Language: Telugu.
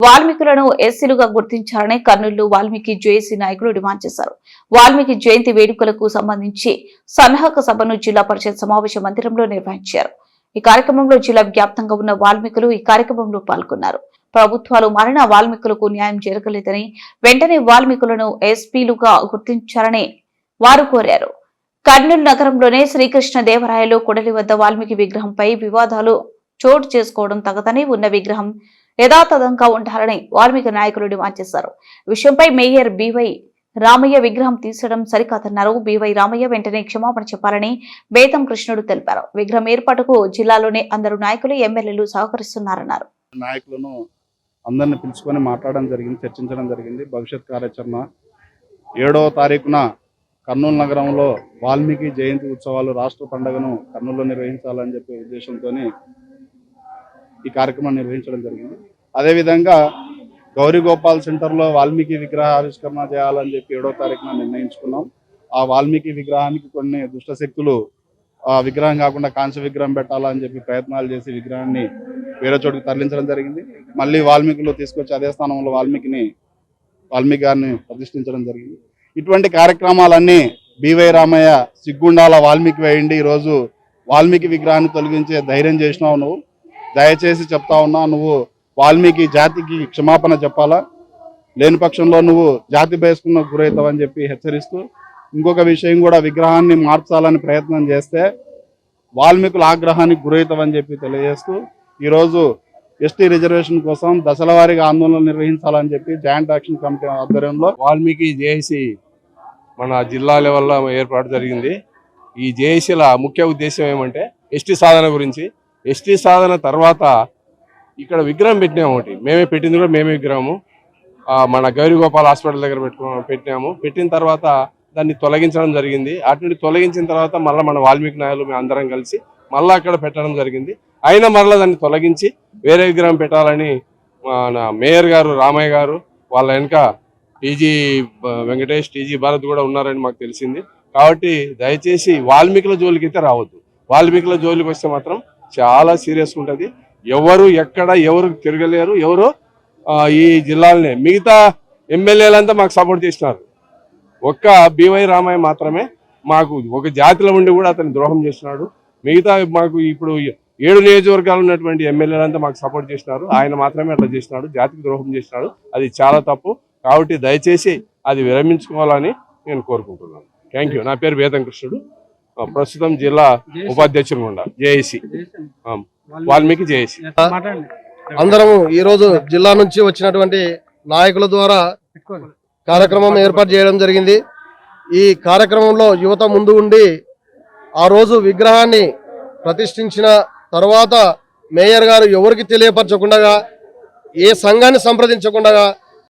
వాల్మీకులను ఎస్సీలుగా గుర్తించాలని కర్నూలు వాల్మీకి జేఏసీ నాయకులు డిమాండ్ చేశారు. వాల్మీకి జయంతి వేడుకలకు సంబంధించి సన్నాహక సభను జిల్లా పరిషత్ సమావేశ మందిరంలో నిర్వహించారు. ఈ కార్యక్రమంలో జిల్లా వ్యాప్తంగా ఉన్న వాల్మీకులు ఈ కార్యక్రమంలో పాల్గొన్నారు. ప్రభుత్వాలు మరణ వాల్మీకులకు న్యాయం జరగలేదని వెంటనే వాల్మీకులను ఎస్పీలుగా గుర్తించాలని వారు కోరారు. కర్నూలు నగరంలోనే శ్రీకృష్ణ దేవరాయలు కొడలి వద్ద వాల్మీకి విగ్రహంపై వివాదాలు చోటు చేసుకోవడం తగదని ఉన్న విగ్రహం యథాతథంగా ఉండాలని వాల్మీకి నాయకులు డిమాండ్ చేశారు. విషయంపై మేయర్ బివై రామయ్య విగ్రహం తీసడం సరికాదన్నారు. బివై రామయ్య వెంటనే క్షమాపణ చెప్పాలని బేతం కృష్ణుడు తెలిపారు. విగ్రహం ఏర్పాటుకు జిల్లాలోనే అందరు నాయకులు ఎమ్మెల్యేలు సహకరిస్తున్నారన్నారు. నాయకులను అందరిని పిలుచుకొని మాట్లాడడం జరిగింది చర్చించడం జరిగింది. భవిష్యత్ కార్యాచరణ ఏడవ తారీఖున కర్నూలు నగరంలో వాల్మీకి జయంతి ఉత్సవాలు రాష్ట్ర పండుగను కర్నూలులో నిర్వహించాలని చెప్పే ఉద్దేశంతో ఈ కార్యక్రమం నిర్వహించడం జరిగింది. అదేవిధంగా గౌరీ గోపాల్ సెంటర్లో వాల్మీకి విగ్రహ ఆవిష్కరణ చేయాలని చెప్పి ఏడో తారీఖున నిర్ణయించుకున్నాం. ఆ వాల్మీకి విగ్రహానికి కొన్ని దుష్ట శక్తులు ఆ విగ్రహం కాకుండా కాంస్య విగ్రహం పెట్టాలని చెప్పి ప్రయత్నాలు చేసి విగ్రహాన్ని వేరే చోటుకి తరలించడం జరిగింది. మళ్ళీ వాల్మీకులు తీసుకొచ్చి అదే స్థానంలో వాల్మీకిని వాల్మీకి గారిని ప్రతిష్ఠించడం జరిగింది. ఇటువంటి కార్యక్రమాలన్నీ బివై రామయ్య సిగ్గుండాల వాల్మీకి వేయండి. ఈరోజు వాల్మీకి విగ్రహాన్ని తొలగించే ధైర్యం చేసినావు నువ్వు. దయచేసి చెప్తా ఉన్నా నువ్వు వాల్మీకి జాతికి క్షమాపణ చెప్పాలా? లేని పక్షంలో నువ్వు జాతి బయస్కున్న గురవుతావని చెప్పి హెచ్చరిస్తూ ఇంకొక విషయం కూడా విగ్రహాన్ని మార్చాలని ప్రయత్నం చేస్తే వాల్మీకుల ఆగ్రహానికి గురవుతామని చెప్పి తెలియజేస్తూ ఈరోజు ఎస్టీ రిజర్వేషన్ కోసం దశల ఆందోళనలు ఆందోళన నిర్వహించాలని చెప్పి జాయింట్ యాక్షన్ కమిటీ ఆధ్వర్యంలో వాల్మీకి జేఏసీ మన జిల్లా లెవెల్లో ఏర్పాటు జరిగింది. ఈ జేఏసీల ముఖ్య ఉద్దేశం ఏమంటే ఎస్టీ సాధన గురించి ఎస్టీ సాధన తర్వాత ఇక్కడ విగ్రహం పెట్టినాము ఒకటి. మేమే పెట్టింది కూడా మేమే విగ్రహము. మన గౌరీగోపాల్ హాస్పిటల్ దగ్గర పెట్టుకున్నాము పెట్టినాము. పెట్టిన తర్వాత దాన్ని తొలగించడం జరిగింది. అటు నుండి తొలగించిన తర్వాత మళ్ళీ మన వాల్మీకి నాయకులు మేము అందరం కలిసి మళ్ళీ అక్కడ పెట్టడం జరిగింది. అయినా మరలా దాన్ని తొలగించి వేరే విగ్రహం పెట్టాలని మన మేయర్ గారు రామయ్య గారు వాళ్ళ వెనక టీజీ వెంకటేష్ టీజీ భారత్ కూడా ఉన్నారని మాకు తెలిసింది. కాబట్టి దయచేసి వాల్మీకుల జోలికి అయితే రావద్దు. వాల్మీకుల జోలికి వస్తే మాత్రం చాలా సీరియస్ ఉంటుంది. ఎవరు ఎక్కడ ఎవరు తిరగలేరు ఎవరు ఈ జిల్లాలనే. మిగతా ఎమ్మెల్యేలంతా మాకు సపోర్ట్ చేసినారు. ఒక్క బివై రామయ్య మాత్రమే మాకు ఒక జాతిలో ఉండి కూడా అతను ద్రోహం చేసినాడు. మిగతా మాకు ఇప్పుడు ఏడు నియోజకవర్గాలు ఉన్నటువంటి ఎమ్మెల్యేలంతా మాకు సపోర్ట్ చేసినారు. ఆయన మాత్రమే అట్లా చేసినాడు. జాతికి ద్రోహం చేసినాడు. అది చాలా తప్పు. కాబట్టి దయచేసి అది విరమించుకోవాలని నేను కోరుకుంటున్నాను. థ్యాంక్ యూ నా పేరు వేదం కృష్ణుడు ప్రస్తుతం జిల్లా ఉపాధ్యక్షుడు ఉండ జేఏసీ. వాల్మీకి జేఏసీ. అందరము ఈ రోజు జిల్లా నుంచి వచ్చినటువంటి నాయకుల ద్వారా కార్యక్రమం ఏర్పాటు చేయడం జరిగింది. ఈ కార్యక్రమంలో యువత ముందు ఉండి ఆ రోజు విగ్రహాన్ని ప్రతిష్ఠించిన తర్వాత మేయర్ గారు ఎవరికి తెలియపరచకుండా ఏ సంఘాన్ని సంప్రదించకుండా